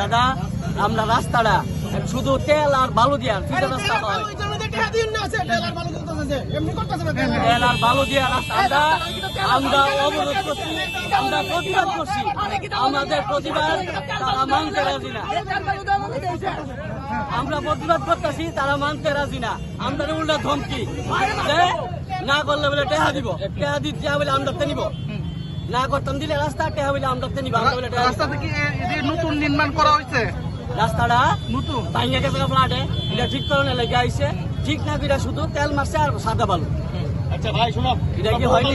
দাদা আমরা রাস্তাটা শুধু তেল আর বালু দিয়ে ফিটা রাস্তা হয়। তেল আর বালু দিয়ে রাস্তা আমরা অবরোধ করছি আমরা প্রতিবাদ করছি। আমাদের প্রতিবাদ তারা মানতে রাজি না। আমরা প্রতিবাদ করতেছি তারা মানতে রাজি না। আমরা উল্টা ধমকি। না করলে বলে টেহা দিব। টেহা দিতে বলে আমরা তে নিব। না করতাম দিলে রাস্তা টেহা বলে আমরা তে নিব রাস্তা থেকে এই নতুন নির্মাণ করা হয়েছে? রাস্তাটা? নতুন? ভাঙে গেছে ফ্লাটে। এটা ঠিক করণে লেগে আইছে। ঠিক না এটা শুধু তেল মারছে আর সাদা বালু। আচ্ছা ভাই শোনো। এটা কি হয়নি?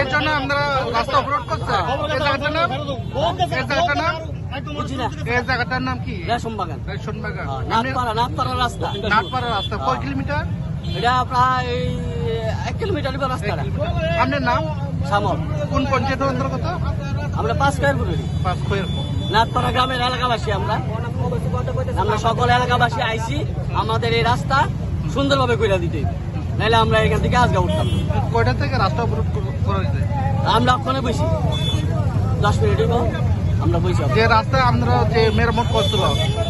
এর জন্য আমরা রাস্তা অবরোধ করছে। জায়গাটার নাম এই জায়গাটার নাম বুঝি জায়গাটার নাম কি? রেশম বাগান রেশন বাগান হ্যাঁ, নাথপাড়া নাথপাড়া রাস্তা। নাটপাড়া রাস্তা। কয় কিলোমিটার? এটা প্রায় এক কিলোমিটার দিবা রাস্তাটা। আপনার নাম? সামল। কোন পঞ্চায়েতের অন্তর্গত? আমরা পাঁচ খয়ের পুরুলি পাঁচ খয়ের নাথপাড়া গ্রামের এলাকাবাসী আমরা। আমরা সকল এলাকাবাসী আইছি আমাদের এই রাস্তা সুন্দরভাবে কইরা দিতে। নাহলে আমরা এখান থেকে আজকে উঠতাম। কয়টা থেকে রাস্তা অবরোধ কর- আমরা ওখানে বসি দশ মিনিট যে রাস্তা আমরা যে মেরামত করছিল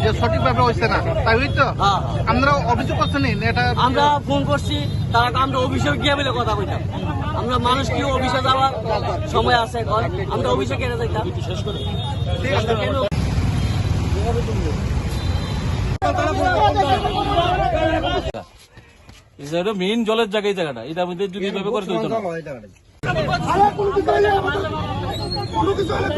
যে সঠিকভাবে হয়েছে না তাই হইতো? হ্যাঁ আমরা অভিযোগ করছি এটা আমরা ফোন করছি তারা আমরা অফিসে গিয়ে বলে কথা কইতাম। আমরা মানুষ কি অফিসে যাওয়ার সময় আছে এখন? আমরা অফিসে কেটে যাইতাম? শেষ করে মেইন জলের জায়গা এই জায়গাটা। এটা মধ্যে যদি এইভাবে করে দিত না আরে কোনো কিছু হলে